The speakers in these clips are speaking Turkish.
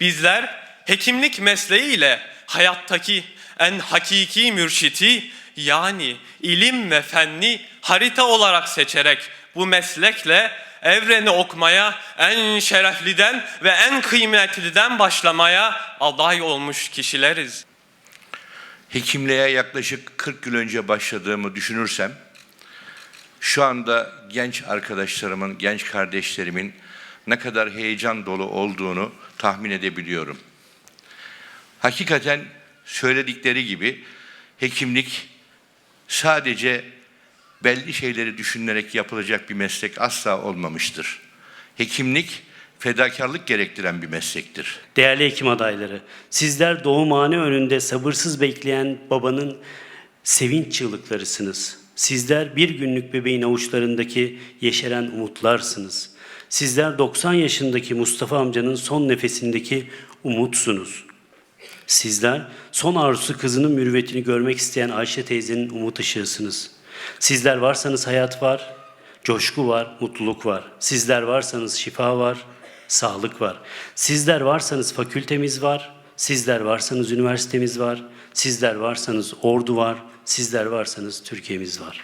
Bizler hekimlik mesleğiyle hayattaki en hakiki mürşiti yani ilim ve fenni harita olarak seçerek bu meslekle evreni okumaya en şerefliden ve en kıymetliden başlamaya aday olmuş kişileriz. Hekimliğe yaklaşık 40 yıl önce başladığımı düşünürsem, şu anda genç arkadaşlarımın, genç kardeşlerimin ne kadar heyecan dolu olduğunu tahmin edebiliyorum. Hakikaten söyledikleri gibi hekimlik sadece belli şeyleri düşünülerek yapılacak bir meslek asla olmamıştır. Hekimlik fedakarlık gerektiren bir meslektir. Değerli hekim adayları, sizler doğumhane önünde sabırsız bekleyen babanın sevinç çığlıklarısınız. Sizler bir günlük bebeğin avuçlarındaki yeşeren umutlarsınız. Sizler 90 yaşındaki Mustafa amcanın son nefesindeki umutsunuz. Sizler son arzusu kızının mürüvvetini görmek isteyen Ayşe teyzenin umut ışığısınız. Sizler varsanız hayat var, coşku var, mutluluk var. Sizler varsanız şifa var, sağlık var. Sizler varsanız fakültemiz var, sizler varsanız üniversitemiz var, sizler varsanız ordu var, sizler varsanız Türkiye'miz var.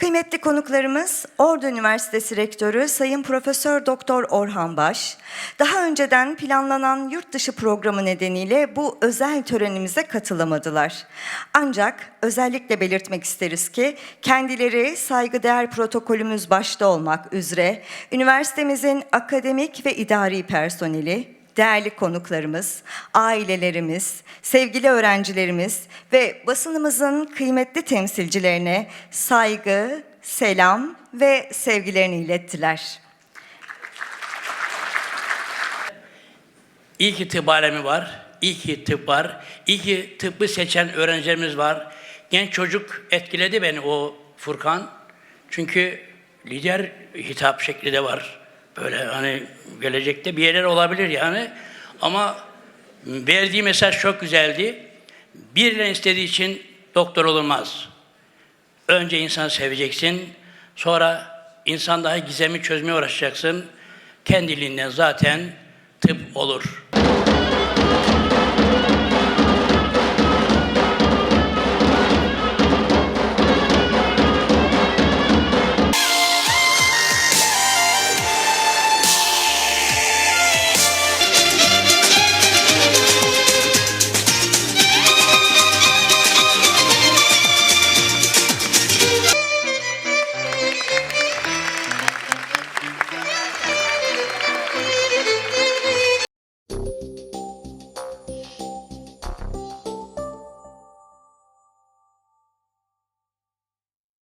Kıymetli konuklarımız Ordu Üniversitesi Rektörü Sayın Profesör Doktor Orhan Baş, daha önceden planlanan yurt dışı programı nedeniyle bu özel törenimize katılamadılar. Ancak özellikle belirtmek isteriz ki kendileri saygıdeğer protokolümüz başta olmak üzere üniversitemizin akademik ve idari personeli, değerli konuklarımız, ailelerimiz, sevgili öğrencilerimiz ve basınımızın kıymetli temsilcilerine saygı, selam ve sevgilerini ilettiler. İyi ki tıp alemi var, iyi ki tıp var, iyi ki tıbbı seçen öğrencilerimiz var. Genç çocuk etkiledi beni o Furkan. Çünkü lider hitap şekli de var. Böyle hani gelecekte bir yerler olabilir yani. Ama verdiği mesaj çok güzeldi. Birileri istediği için doktor olunmaz. Önce insanı seveceksin, sonra insan daha gizemi çözmeye uğraşacaksın. Kendiliğinden zaten tıp olur.